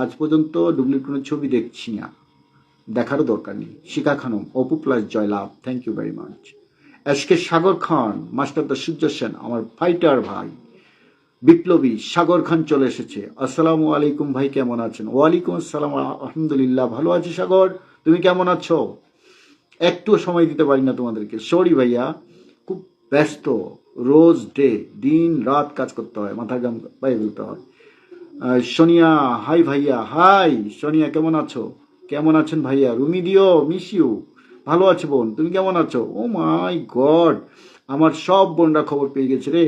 আজ পর্যন্ত ডুপ্লিকেট কোনো ছবি দেখছি না। দেখারও দরকার নেই। শিখা খানম, অপু প্লাস জয়লাভ thank you very much SK Sagar Khan, master the Surya Sen, আমার ফাইটার ভাই। বিপ্লবী, সাগর খান চলে এসেছে। আসসালামু আলাইকুম ভাই, কেমন আছেন? ওয়ালাইকুম আসসালাম, আলহামদুলিল্লাহ, ভালো আছি সাগর। তুমি কেমন আছো? একটু সময় দিতে পারি না তোমাদেরকে। সরি ভাইয়া, খুব ব্যস্ত। রোজ ডে দিন রাত কাজ করতে হয়, মাথা গাম পায়ে ফেলতে হয়। সোনিয়া হাই ভাইয়া। হাই সোনিয়া, কেমন আছো? কেমন আছেন ভাইয়া? রুমি দিও মিস ইউ ভালো আছে বোন, তুমি কেমন আছো? ও মাই গড আমার সব বোনরা খবর পেয়ে গেছে রে।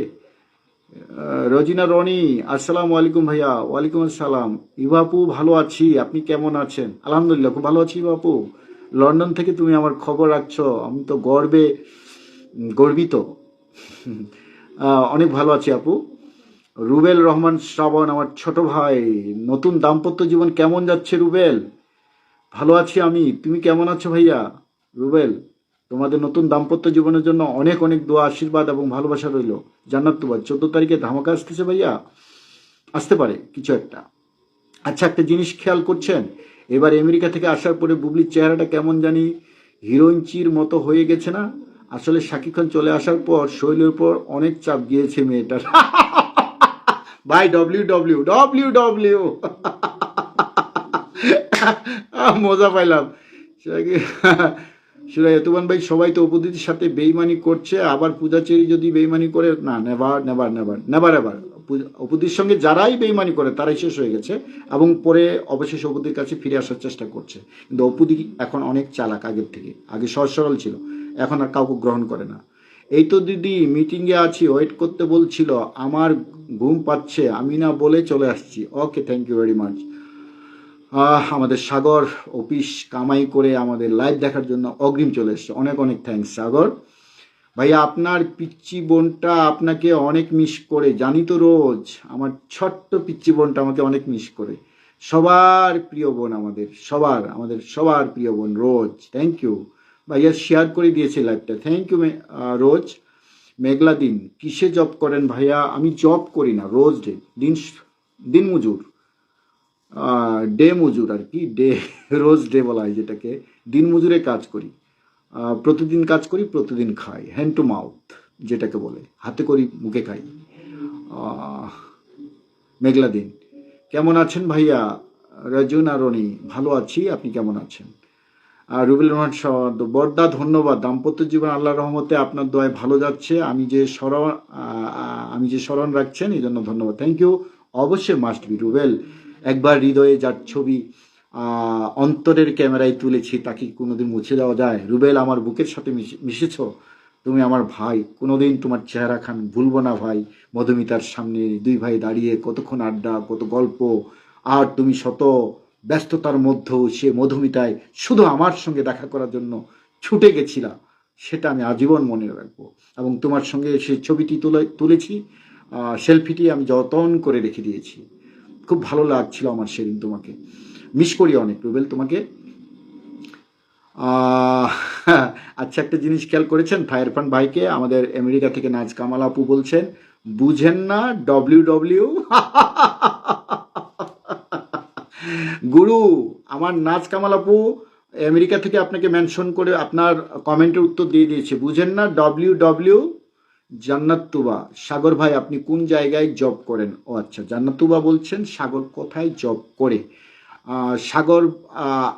রজিনা, রনি, আসসালামু আলাইকুম ভাইয়া। ওয়ালাইকুম আসসালাম। ইভাপু, ভালো আছি। আপনি কেমন আছেন? আলহামদুলিল্লাহ, খুব ভালো আছি ইভাপু। লন্ডন থেকে তুমি আমার খবর রাখছো, আমি তো গর্বে গর্বিত। অনেক ভালো আছি আপু। রুবেল রহমান শ্রাবণ, আমার ছোট ভাই, নতুন দাম্পত্য জীবন কেমন যাচ্ছে রুবেল? ভালো আছি আমি, তুমি কেমন আছো ভাইয়া? রুবেল, তোমাদের নতুন দাম্পত্য জীবনের জন্য অনেক অনেক দোয়া, আশীর্বাদ এবং ভালোবাসা রইল। জান্নাত তোমার চোদ্দ তারিখে ধামাকা আসতেছে ভাইয়া? আসতে পারে, কিছু একটা। আচ্ছা একটা জিনিস খেয়াল করছেন? এবার আমেরিকা থেকে আসার পরে বুবলির চেহারাটা কেমন জানি? হিরোইনচির মতো হয়ে গেছে না? আসলে শাকিব খান চলে আসার পর শৈলের উপর অনেক চাপ গিয়েছে মেয়েটার। By W W W W মজা পাইলাম। সুরাই এতবান ভাই সবাই তো উপদিতির সাথে বেইমানি করছে, আবার পূজাচেরি যদি বেইমানি করে, না never never never never ever অপুদির সঙ্গে যারাই বেইমানি করে, তারাই শেষ হয়ে গেছে এবং পরে অবশেষে অপুদির কাছে ফিরে আসার চেষ্টা করছে। কিন্তু অপুদি এখন অনেক চালাক আগের থেকে, আগে সহজ সরল ছিল, এখন আর কাউকে গ্রহণ করে না। এই তো দিদি মিটিংয়ে আছি ওয়েট করতে বলছিল, আমার ঘুম পাচ্ছে, আমি না বলে চলে আসছি। Okay thank you very much আমাদের সাগর অফিস কামাই করে আমাদের লাইভ দেখার জন্য অগ্রিম চলে এসছে। অনেক অনেক থ্যাঙ্কস সাগর। ভাইয়া, আপনার পিচ্চি বোনটা আপনাকে অনেক মিস করে, জানি তো রোজ, আমার ছোট্ট পিচ্চি বোনটা আমাকে অনেক মিস করে। সবার প্রিয় বোন আমাদের, সবার আমাদের সবার প্রিয় বোন রোজ থ্যাংক ইউ ভাইয়া শেয়ার করে দিয়েছে লাইভটা থ্যাংক ইউ রোজ। মেঘলা দিন, কিসে জব করেন ভাইয়া? আমি জব করি না, রোজ ডে, দিন দিন মজুর। ডে মজুর আর কি ডে রোজ ডে বলা হয় যেটাকে। দিন মজুরে কাজ করি। প্রতিদিন কাজ করি, প্রতিদিন খাই। হ্যান্ড টু মাউথ যেটাকে বলে। হাতে করি, মুখে খাই। মেঘলা দিন। কেমন আছেন ভাইয়া? রজুন আর রনি, ভালো আছি, আপনি কেমন আছেন? রুবেল রহমান সদ বর্দা ধন্যবাদ। দাম্পত্য জীবন আল্লাহ রহমতে আপনার দোয়ায় ভালো যাচ্ছে। আমি যে স্মরণ আমি যে স্মরণ রাখছেন এই জন্য ধন্যবাদ। থ্যাংক ইউ অবশ্যই মাস্ট বি রুবেল। একবার হৃদয়ে যার ছবি অন্তরের ক্যামেরায় তুলেছি, তাকে কোনোদিন মুছে দেওয়া যায়? রুবেল, আমার বুকের সাথে মিশে- মিশেছ? তুমি আমার ভাই। কোনোদিন তোমার চেহারা খান ভুলবো না ভাই। মধুমিতার সামনে দুই ভাই দাঁড়িয়ে কতক্ষণ আড্ডা, কত গল্প। আর তুমি শত ব্যস্ততার মধ্যেও সে মধুমিতায় শুধু আমার সঙ্গে দেখা করার জন্য ছুটে গেছিলা, সেটা আমি আজীবন মনে রাখব। এবং তোমার সঙ্গে সেই ছবিটি তুলে, তুলেছি সেলফিটি আমি যতন করে রেখে দিয়েছি। খুব ভালো লাগছিল আমার সেদিন তোমাকে। মিস করি অনেক, রুবেল তোমাকে। আচ্ছা একটা জিনিস খেয়াল করেছেন? ফায়ারফান ভাইকে, আমাদের আমেরিকা থেকে নাচ কামাল আপু বলছেন, বুঝেন না ডব্লিউ ডব্লিউ গুরু, আমার নাচ কামাল আপু, আমেরিকা থেকে আপনাকে মেনশন করে আপনার কমেন্টের উত্তর দিয়ে দিয়েছে। বুঝেন না ডব্লিউ ডব্লিউ জান্নাতুবা, সাগর ভাই, আপনি কোন জায়গায় জব করেন? ও আচ্ছা জান্নাতুবা বলছেন, সাগর কোথায় জব করে? সাগর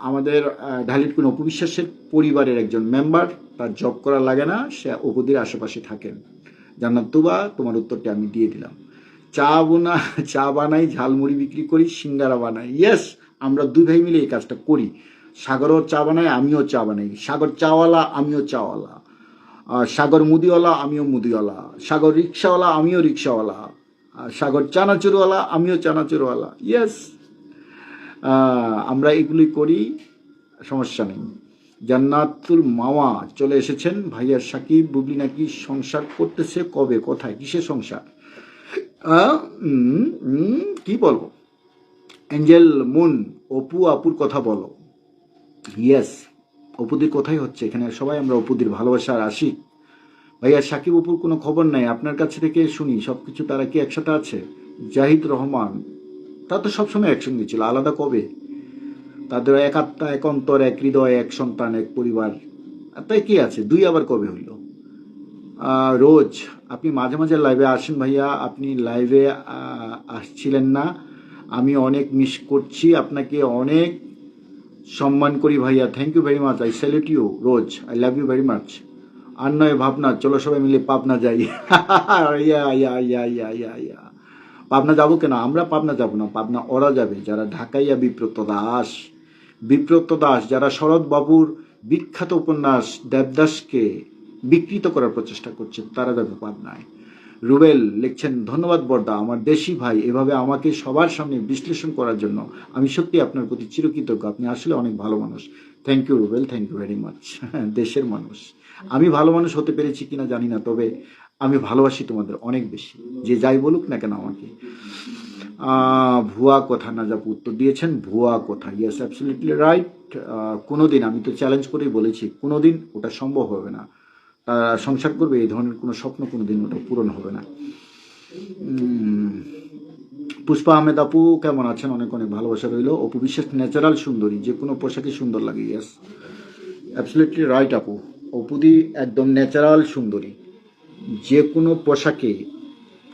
আমাদের ঢালির কোন অপবিশ্বাসের পরিবারের একজন মেম্বার তার জব করা লাগে না, সে অপুদের আশেপাশে থাকেন। জান্নাতুবা, তোমার উত্তরটা আমি দিয়ে দিলাম। চা বোনা, চা বানাই, ঝালমুড়ি বিক্রি করি, সিঙ্গারা বানাই। ইয়েস আমরা দুই ভাই মিলে এই কাজটা করি। সাগরও চা বানাই, আমিও চা বানাই। সাগর চাওয়ালা, আমিও চাওয়ালা। সাগর মুদিওয়ালা, আমিও মুদিওয়ালা। সাগর রিক্সাওয়ালা, আমিও রিক্সাওয়ালা। সাগর চানাচুরওয়ালা, আমিও চানাচুরওয়ালা। ইয়েস আমরা এগুলি করি, সমস্যা নেই। জান্নাতুল মাওয়া চলে এসেছেন। ভাইয়ার সাকিব, বুবলি নাকি সংসার করতেছে কবে, কোথায়, কিসের সংসার? কি বলব? অ্যাঞ্জেল মুন, অপু, আপুর কথা বলো। ইয়েস অপুদির কথাই হচ্ছে, এখানে সবাই আমরা অপুদির ভালোবাসার আশিক ভাইয়া, সাকিব অপুর কোনো খবর নাই, আপনার কাছ থেকে শুনি সব কিছু তারা কি একসাথে আছে? জাহিদ রহমান, তা তো সবসময় একসঙ্গে ছিল, আলাদা কবে? তাদের এক আত্মা, এক অন্তর, এক হৃদয়, এক সন্তান, এক পরিবার তাই কি আছে? দুই আবার কবে হইল? রোজ, আপনি মাঝে মাঝে লাইভে আসেন ভাইয়া, আপনি লাইভে আসছিলেন না। আমি অনেক মিস করছি। আপনাকে অনেক সম্মান করি ভাইয়া। Thank you very much I salute you Rose I love you very much আর নয়, ভাবনা, চলো সবাই মিলে পাবনা যাই। পাবনা যাব কেন? আমরা পাবনা যাব না। পাবনা ওরা যাবে। যারা ঢাকাইয়া বিপ্রত দাস বিপ্রত দাস, যারা শরৎবাবুর বিখ্যাত উপন্যাস দেবদাসকে বিকৃত করার প্রচেষ্টা করছে, তারা যাবে পাবনায়। রুবেল লিখছেন, ধন্যবাদ বর্দা, আমার দেশি ভাই এভাবে আমাকে সবার সামনে বিশ্লেষণ করার জন্য। আমি সত্যি আপনার প্রতি চিরকৃতজ্ঞ। আপনি আসলে অনেক ভালো মানুষ। Thank you Rubel thank you very much দেশের মানুষ। আমি ভালো মানুষ হতে পেরেছি কিনা জানি না, তবে আমি ভালোবাসি তোমাদের অনেক বেশি। যে যাই বলুক না কেন আমাকে। ভুয়া কথা না নাজাপু উত্তর দিয়েছেন, ভুয়া কথা। ইয়াস অ্যাবসলিউটলি রাইট কোনোদিন, আমি তো চ্যালেঞ্জ করেই বলেছি, কোনোদিন ওটা সম্ভব হবে না। সংসার করবে, এই ধরনের কোনো স্বপ্ন কোনোদিন ওটা পূরণ হবে না। পুষ্পা আহমেদ আপু, কেমন আছেন? অনেক অনেক ভালোবাসা রইল। অপু বিশ্বাস ন্যাচারাল সুন্দরী, যে কোনো পোশাকে সুন্দর লাগে ইয়াস অ্যাবসলিউটলি রাইট আপু। অপুদি একদম ন্যাচারাল সুন্দরী। যে কোনো পোশাকে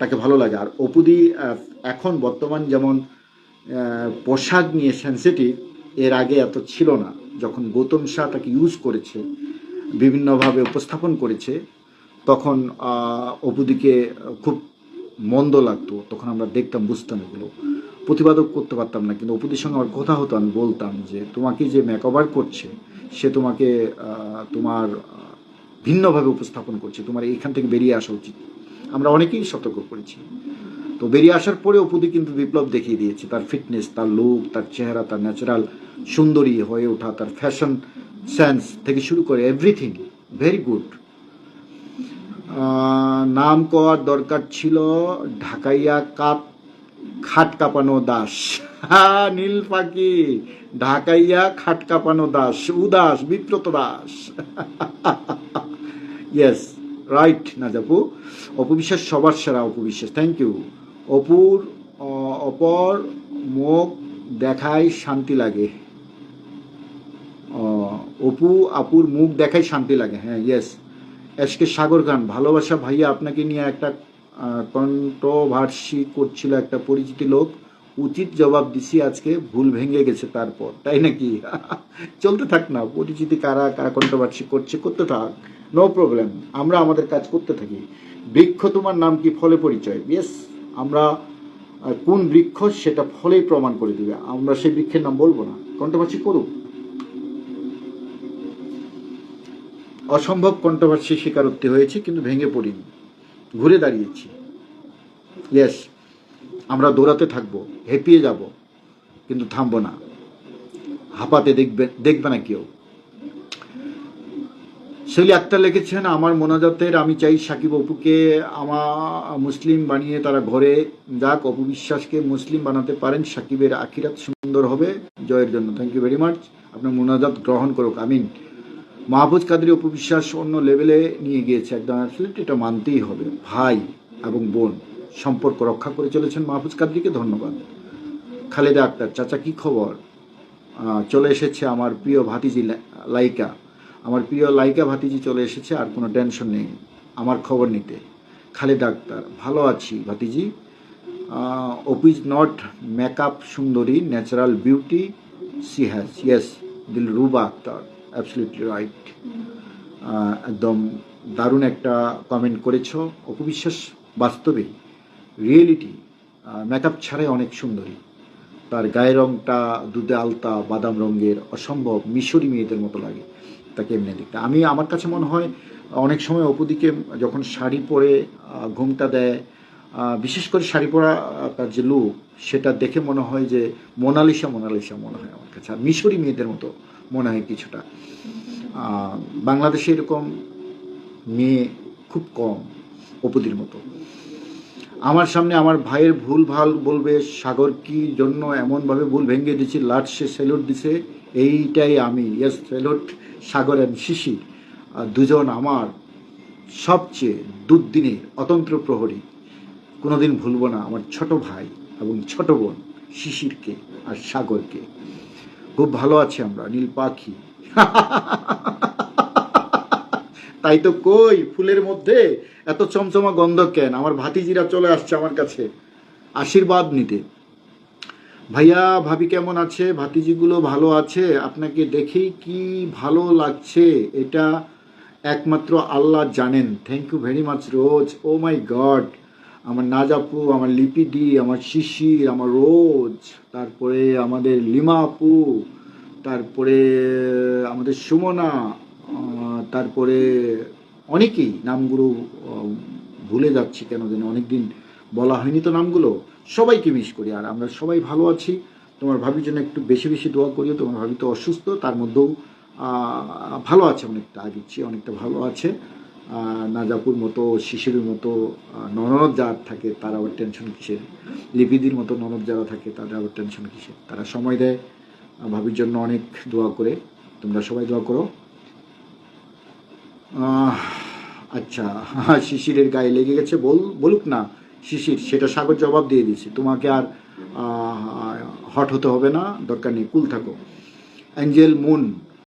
তাকে ভালো লাগে। আর অপুদি এখন বর্তমান যেমন পোশাক নিয়ে সেন্সিটিভ এর আগে এত ছিল না। যখন গৌতম শাহ তাকে ইউজ করেছে বিভিন্নভাবে উপস্থাপন করেছে, তখন অপুদিকে খুব মন্দ লাগতো, তখন আমরা দেখতাম, বুঝতাম এগুলো। প্রতিবাদক করতে পারতাম না, কিন্তু অপুদির সঙ্গে আমার কথা হতো, আমি বলতাম যে, তোমাকে যে মেকওভার করছে, সে তোমাকে তোমার ভিন্নভাবে উপস্থাপন করছে, তোমার এইখান থেকে বেরিয়ে আসা উচিত। আমরা অনেকেই সতর্ক করেছি। তো বেরিয়ে আসার পরে অপুদি কিন্তু বিপ্লব দেখিয়ে দিয়েছে, তার ফিটনেস তার লুক তার চেহারা, তার ন্যাচারাল সুন্দরী হয়ে ওঠা, তার ফ্যাশন সেন্স থেকে শুরু করে এভরিথিং ভেরি গুড নাম করার দরকার ছিল ঢাকাইয়া কাপ খাট কাঁপানো দাস। নীল পাখি, ঢাকাইয়া খাট কাঁপানো দাস, উদাস বিপ্রত দাস। ইয়েস রাইট নাজাপু। অপবিশ্বাস সবার সেরা অপবিশ্বাস থ্যাংক ইউ অপুর অপর মুখ দেখায় শান্তি লাগে। অপু, আপুর মুখ দেখাই শান্তি লাগে। হ্যাঁ ইয়েস এসকে সাগর খান, ভালোবাসা ভাইয়া আপনাকে নিয়ে একটা কন্ট্রোভার্সি করছিল একটা পরিচিত লোক। উচিত জবাব দিছি, আজকে ভুল ভেঙে গেছে তারপর। তাই নাকি? চলতে থাক না, পরিচিতি কারা কারা কন্ট্রোভার্সি করছে, করতে থাক। নো প্রবলেম আমরা আমাদের কাজ করতে থাকি। বৃক্ষ তোমার নাম কি? ফলে পরিচয়। ইয়েস আমরা কোন বৃক্ষ সেটা ফলেই প্রমাণ করে দিবে। আমরা সেই বৃক্ষের নাম বলব না। কন্ট্রোভার্সি করুক। অসম্ভব কন্ট্রোভার্সি স্বীকারোক্তি হয়েছে, কিন্তু ভেঙে পড়িনি। ঘুরে দাঁড়িয়েছি। ইয়েস আমরা দৌড়াতে থাকব, হেঁপিয়ে যাব, কিন্তু থামবো না। হাঁপাতে দেখবে দেখবে না কেউ। শৈলী আক্তার লিখেছেন, আমার মোনাজাতের আমি চাই সাকিব অপুকে আমার মুসলিম বানিয়ে তারা ঘরে যাক। অপু বিশ্বাসকে মুসলিম বানাতে পারেন, সাকিবের আখিরাত সুন্দর হবে। জয়ের জন্য থ্যাংক ইউ ভেরি মাচ আপনার মোনাজাত গ্রহণ করুক, আমিন। মাহফুজ কাদরি অপবিশ্বাস অন্য লেভেলে নিয়ে গিয়েছে। একদম অ্যাবসলিউট এটা মানতেই হবে। ভাই এবং বোন, সম্পর্ক রক্ষা করে চলেছেন মাহফুজ কাদরিকে, ধন্যবাদ। খালেদা আক্তার, চাচা কি খবর? চলে এসেছে আমার প্রিয় ভাতিজি লাইকা। আমার প্রিয় লাইকা ভাতিজি চলে এসেছে, আর কোনো টেনশন নেই। আমার খবর নিতে। খালেদা আক্তার, ভালো আছি ভাতিজি। অপু ইজ নট মেকআপ সুন্দরী natural beauty she has yes Dil Ruba Akter. Absolutely right একদম দারুণ একটা কমেন্ট করেছ। অপবিশ্বাস বাস্তবে রিয়েলিটি মেকআপ ছাড়াই অনেক সুন্দরী। তার গায়ের রঙটা দুধে আলতা, বাদাম রঙের অসম্ভব, মিশরি মেয়েদের মতো লাগে তাকে এমনি দেখতে। আমি, আমার কাছে মনে হয় অনেক সময় অপুদিকে যখন শাড়ি পরে ঘুমটা দেয় বিশেষ করে শাড়ি পরা তার যে লুক সেটা দেখে মনে হয় যে মোনালিসা মোনালিসা মনে হয় আমার কাছে। আর মিশরি মেয়েদের মতো মনে হয় কিছুটা। বাংলাদেশে এরকম মেয়ে খুব কম অপুদির মতো। আমার সামনে আমার ভাইয়ের ভুল ভালো বলবে, সাগর কি জন্য এমনভাবে ভুল ভেঙে দিয়েছি, লাট সে সেলুট দিছে, এইটাই আমি। ইয়েস, সেলুট, সাগর অ্যান্ড শিশি আর দুজন আমার সবচেয়ে দুর্দিনের, অতন্ত্র প্রহরী। কোনোদিন ভুলবো না আমার ছোট ভাই এবং ছোট বোন, শিশিরকে আর সাগরকে। খুব ভালো আছি আমরা, নীল পাখি। তাই তো কই, ফুলের মধ্যে এত চমচমা গন্ধ কেন? আমার ভাতিজিরা চলে আসছে আমার কাছে, আশীর্বাদ নিতে। ভাইয়া, ভাবি কেমন আছে? ভাতিজিগুলো ভালো আছে? আপনাকে দেখেই কি ভালো লাগছে? এটা একমাত্র আল্লাহ জানেন। Thank you very much Rose. Oh my god আমার নাজাপু, আমার লিপিদি আমার শিশির, আমার রোজ, তারপরে আমাদের লিমা আপু তারপরে, আমাদের সুমনা তারপরে অনেকেই নামগুলো ভুলে যাচ্ছি কেন জানি, অনেকদিন বলা হয়নি তো নামগুলো। সবাইকে মিস করি, আর আমরা সবাই ভালো আছি। তোমার ভাবির জন্য একটু বেশি বেশি দোয়া করিও, তোমার ভাবি তো অসুস্থ, তার মধ্যেও ভালো আছে অনেকটা আগের চেয়ে অনেকটা ভালো আছে। নাজাপুর মতো শিশিরের মতো ননদ যার থাকে তার আবার টেনশন কিসের? লিপিদির মতো ননদ যারা থাকে তাদের আবার টেনশন কিসের? তারা সময় দেয় ভাবির জন্য অনেক দোয়া করে। তোমরা সবাই দোয়া করো। আচ্ছা শিশিরের গায়ে লেগে গেছে। বল, বলুক না, শিশির, সেটা সাগর জবাব দিয়ে দিয়েছে। তোমাকে আর হট হতে হবে না, দরকার নেই। কুল থাকো। Angel moon